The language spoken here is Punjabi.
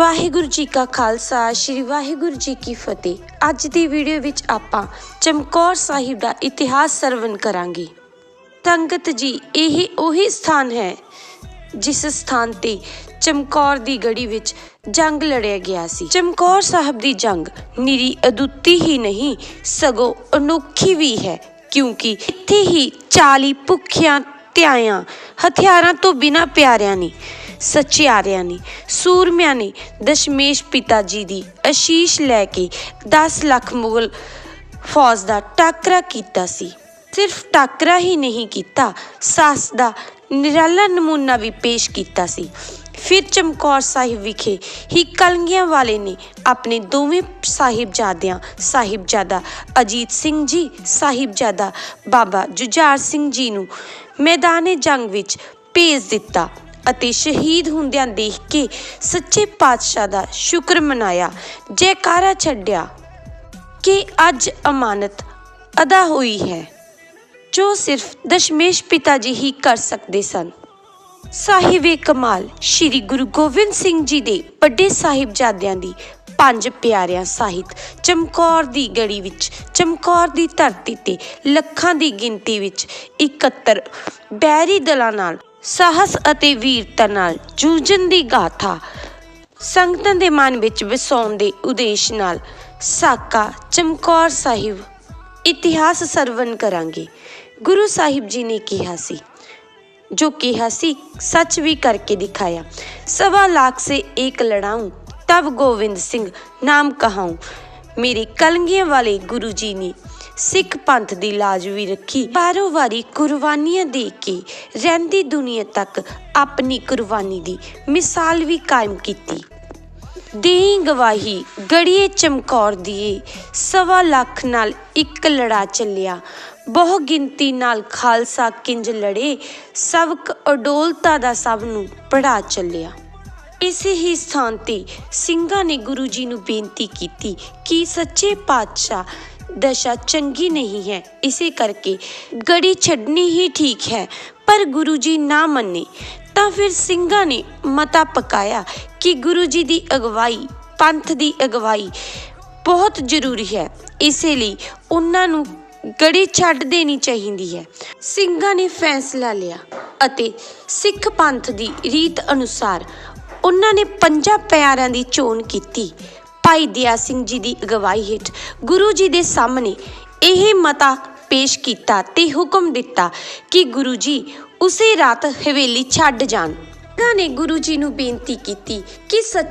ਵਾਹਿਗੁਰੂ ਜੀ ਕਾ ਖਾਲਸਾ, ਸ੍ਰੀ ਵਾਹਿਗੁਰੂ ਜੀ ਕੀ ਫਤਿਹ। ਅੱਜ ਦੀ ਵੀਡੀਓ ਵਿੱਚ ਆਪਾਂ ਚਮਕੌਰ ਸਾਹਿਬ ਦਾ ਇਤਿਹਾਸ ਸਰਵਨ ਕਰਾਂਗੇ। ਸੰਗਤ ਜੀ, ਇਹ ਉਹੀ ਸਥਾਨ ਹੈ ਜਿਸ ਸਥਾਨ ਤੇ ਚਮਕੌਰ ਦੀ ਗੜੀ ਵਿੱਚ ਜੰਗ ਲੜਿਆ ਗਿਆ ਸੀ। ਚਮਕੌਰ ਸਾਹਿਬ ਦੀ ਜੰਗ ਨਿਰੀ ਅਦੁੱਤੀ ਹੀ ਨਹੀਂ, ਸਗੋਂ ਅਨੋਖੀ ਵੀ ਹੈ, ਕਿਉਂਕਿ ਇੱਥੇ ਹੀ 40 ਭੁੱਖਿਆਂ, ਧਿਆਇਆਂ, ਹਥਿਆਰਾਂ ਤੋਂ ਬਿਨਾਂ ਪਿਆਰਿਆਂ ਨੇ ਸੱਚਿਆਰਿਆਂ ਨੇ, ਸੂਰਮਿਆਂ ਨੇ ਦਸ਼ਮੇਸ਼ ਪਿਤਾ ਜੀ ਦੀ ਅਸ਼ੀਸ਼ ਲੈ ਕੇ 10 ਲੱਖ ਮੁਗਲ ਫੌਜ ਦਾ ਟਾਕਰਾ ਕੀਤਾ ਸੀ। ਸਿਰਫ ਟਾਕਰਾ ਹੀ ਨਹੀਂ ਕੀਤਾ, ਸਾਸ ਦਾ ਨਿਰਾਲਾ ਨਮੂਨਾ ਵੀ ਪੇਸ਼ ਕੀਤਾ ਸੀ। ਫਿਰ ਚਮਕੌਰ ਸਾਹਿਬ ਵਿਖੇ ਹੀ ਕਲਗੀਆਂ ਵਾਲੇ ਨੇ ਆਪਣੇ ਦੋਵੇਂ ਸਾਹਿਬਜ਼ਾਦਿਆਂ, ਸਾਹਿਬਜ਼ਾਦਾ ਅਜੀਤ ਸਿੰਘ ਜੀ, ਸਾਹਿਬਜ਼ਾਦਾ ਬਾਬਾ ਜੁਝਾਰ ਸਿੰਘ ਜੀ ਨੂੰ ਮੈਦਾਨੇ ਜੰਗ ਵਿੱਚ ਭੇਜ ਦਿੱਤਾ। ਅਤੇ ਸ਼ਹੀਦ ਹੁੰਦਿਆਂ ਦੇਖ ਕੇ ਸੱਚੇ ਪਾਤਸ਼ਾਹ ਦਾ ਸ਼ੁਕਰ ਮਨਾਇਆ, ਜੈਕਾਰਾ ਛੱਡਿਆ ਕਿ ਅੱਜ ਅਮਾਨਤ ਅਦਾ ਹੋਈ ਹੈ, ਜੋ ਸਿਰਫ ਦਸ਼ਮੇਸ਼ ਪਿਤਾ ਜੀ ਹੀ ਕਰ ਸਕਦੇ ਸਨ। ਸਾਹਿਬੇ ਕਮਾਲ, ਸ੍ਰੀ ਗੁਰੂ ਗੋਬਿੰਦ ਸਿੰਘ ਜੀ ਦੇ ਵੱਡੇ ਸਾਹਿਬਜ਼ਾਦਿਆਂ ਦੀ ਪੰਜ ਪਿਆਰਿਆਂ ਸਾਹਿਤ ਚਮਕੌਰ ਦੀ ਗੜੀ ਵਿੱਚ, ਚਮਕੌਰ ਦੀ ਧਰਤੀ ਤੇ, ਲੱਖਾਂ ਦੀ ਗਿਣਤੀ ਵਿੱਚ ਇਕੱਤਰ ਬੈਰੀ ਦਲਾਂ ਨਾਲ ਸਾਹਸ ਅਤੇ ਵੀਰਤਾ ਨਾਲ ਜੂਝਣ ਦੀ ਗਾਥਾ, ਸੰਗਤਾਂ ਦੇ ਮਨ ਵਿੱਚ ਵਸਾਉਣ ਦੇ ਉਦੇਸ਼ ਨਾਲ ਸਾਕਾ ਚਮਕੌਰ ਸਾਹਿਬ ਇਤਿਹਾਸ ਸਰਵਣ ਕਰਾਂਗੇ। ਗੁਰੂ ਸਾਹਿਬ ਜੀ ਨੇ ਕਿਹਾ ਸੀ, ਜੋ ਕਿਹਾ ਸੀ, ਸੱਚ ਵੀ ਕਰਕੇ ਦਿਖਾਇਆ। ਸਵਾ ਲੱਖ ਸੇ ਇੱਕ ਲੜਾਉਂ ਤਬ ਗੋਵਿੰਦ ਸਿੰਘ ਨਾਮ ਕਹਾਉ ਮੇਰੇ ਕਲੰਗੀਆਂ ਵਾਲੇ ਗੁਰੂ ਜੀ ਨੇ ਸਿੱਖ ਪੰਥ ਦੀ ਲਾਜ ਵੀ ਰੱਖੀ। ਬਾਰੋ ਵਾਰੀ ਕੁਰਬਾਨੀਆਂ ਦੇ ਕੇ ਰਹਿੰਦੀ ਦੁਨੀਆ ਤੱਕ ਆਪਣੀ ਕੁਰਬਾਨੀ ਦੀ ਮਿਸਾਲ ਵੀ ਕਾਇਮ ਕੀਤੀ। ਦੇਈ ਗਵਾਹੀ ਗੜੀਏ ਚਮਕੌਰ ਦੀਏ, ਸਵਾ ਲੱਖ ਨਾਲ ਇੱਕ ਲੜਾ ਚੱਲਿਆ। ਬਹੁ ਗਿਣਤੀ ਨਾਲ ਖਾਲਸਾ ਕਿੰਜ ਲੜੇ, ਸਬਕ ਅਡੋਲਤਾ ਦਾ ਸਭ ਨੂੰ ਪੜਾ ਚੱਲਿਆ। ਇਸੇ ਹੀ ਸਥਾਨ ਤੇ ਸਿੰਘਾਂ ਨੇ ਗੁਰੂ ਜੀ ਨੂੰ ਬੇਨਤੀ ਕੀਤੀ ਕਿ ਸੱਚੇ ਪਾਤਸ਼ਾਹ ਦਸ਼ਾ ਚੰਗੀ ਨਹੀਂ ਹੈ। ਇਸੇ ਕਰਕੇ ਗੜੀ ਛੱਡਣੀ ਹੀ ਠੀਕ ਹੈ, ਪਰ ਗੁਰੂ ਜੀ ਨਾ ਮੰਨੇ। ਤਾਂ ਫਿਰ ਸਿੰਘਾਂ ਨੇ ਮਤਾ ਪਕਾਇਆ ਕਿ ਗੁਰੂ ਜੀ ਦੀ ਅਗਵਾਈ, ਪੰਥ ਦੀ ਅਗਵਾਈ ਬਹੁਤ ਜ਼ਰੂਰੀ ਹੈ। ਇਸੇ ਲਈ ਉਹਨਾਂ ਨੂੰ ਗੜੀ ਛੱਡ ਦੇਣੀ ਚਾਹੀਦੀ ਹੈ। ਸਿੰਘਾਂ ਨੇ ਫੈਸਲਾ ਲਿਆ ਅਤੇ ਸਿੱਖ ਪੰਥ ਦੀ ਰੀਤ ਅਨੁਸਾਰ ਉਹਨਾਂ ਨੇ ਪੰਜਾਂ ਪਿਆਰਿਆਂ ਦੀ ਚੋਣ ਕੀਤੀ। ਭਾਈ ਦਿਆ ਸਿੰਘ ਜੀ ਦੀ ਅਗਵਾਈ ਹੇਠ ਗੁਰੂ ਜੀ ਦੇ ਸਾਹਮਣੇ ਇਹ ਮਤਾ ਪੇਸ਼ ਕੀਤਾ ਤੇ ਹੁਕਮ ਦਿੱਤਾ ਕਿ ਗੁਰੂ ਜੀ, ਉਸੇ ਰਾਤ ਹਵੇਲੀ ਛੱਡ ਜਾਣ। ਸਿੰਘਾਂ ਨੇ ਗੁਰੂ ਜੀ ਨੂੰ ਬੇਨਤੀ ਕੀਤੀ ਕਿ ਸੱਚ